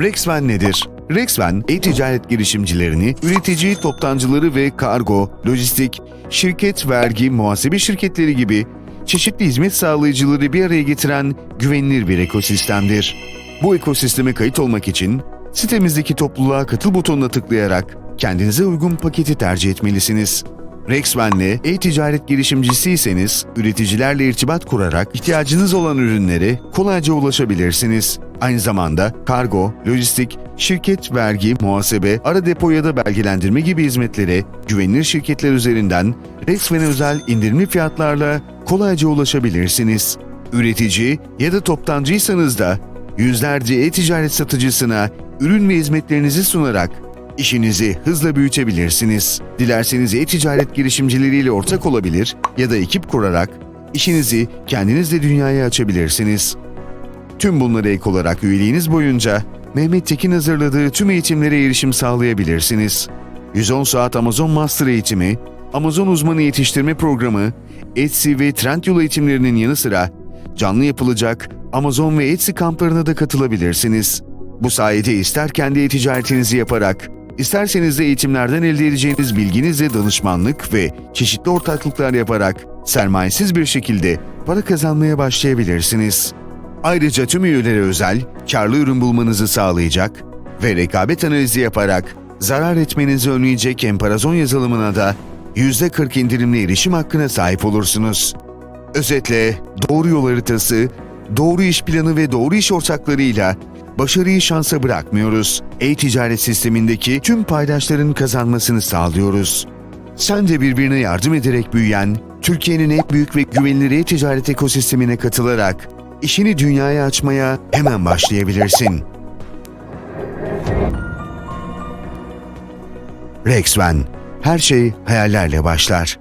Rexven nedir? Rexven, e-ticaret girişimcilerini, üretici, toptancıları ve kargo, lojistik, şirket, vergi, muhasebe şirketleri gibi çeşitli hizmet sağlayıcıları bir araya getiren güvenilir bir ekosistemdir. Bu ekosisteme kayıt olmak için sitemizdeki topluluğa katıl butonuna tıklayarak kendinize uygun paketi tercih etmelisiniz. Rexven'le e-ticaret girişimcisiyseniz üreticilerle irtibat kurarak ihtiyacınız olan ürünlere kolayca ulaşabilirsiniz. Aynı zamanda kargo, lojistik, şirket, vergi, muhasebe, ara depo ya da belgelendirme gibi hizmetlere güvenilir şirketler üzerinden Rexven'e özel indirimli fiyatlarla kolayca ulaşabilirsiniz. Üretici ya da toptancıysanız da yüzlerce e-ticaret satıcısına ürün ve hizmetlerinizi sunarak İşinizi hızla büyütebilirsiniz. Dilerseniz e-ticaret girişimcileriyle ortak olabilir ya da ekip kurarak işinizi kendiniz de dünyaya açabilirsiniz. Tüm bunlara ek olarak üyeliğiniz boyunca Mehmet Tekin hazırladığı tüm eğitimlere erişim sağlayabilirsiniz. 110 saat Amazon Master eğitimi, Amazon uzmanı yetiştirme programı, Etsy ve Trendyol eğitimlerinin yanı sıra canlı yapılacak Amazon ve Etsy kamplarına da katılabilirsiniz. Bu sayede ister kendi e-ticaretinizi yaparak, isterseniz de eğitimlerden elde edeceğiniz bilginizle danışmanlık ve çeşitli ortaklıklar yaparak sermayesiz bir şekilde para kazanmaya başlayabilirsiniz. Ayrıca tüm üyelere özel karlı ürün bulmanızı sağlayacak ve rekabet analizi yaparak zarar etmenizi önleyecek emparazon yazılımına da %40 indirimli erişim hakkına sahip olursunuz. Özetle doğru yol haritası, doğru iş planı ve doğru iş ortaklarıyla başarıyı şansa bırakmıyoruz. E-ticaret sistemindeki tüm paydaşların kazanmasını sağlıyoruz. Sen de birbirine yardım ederek büyüyen, Türkiye'nin en büyük ve güvenilir e-ticaret ekosistemine katılarak işini dünyaya açmaya hemen başlayabilirsin. Rexven, her şey hayallerle başlar.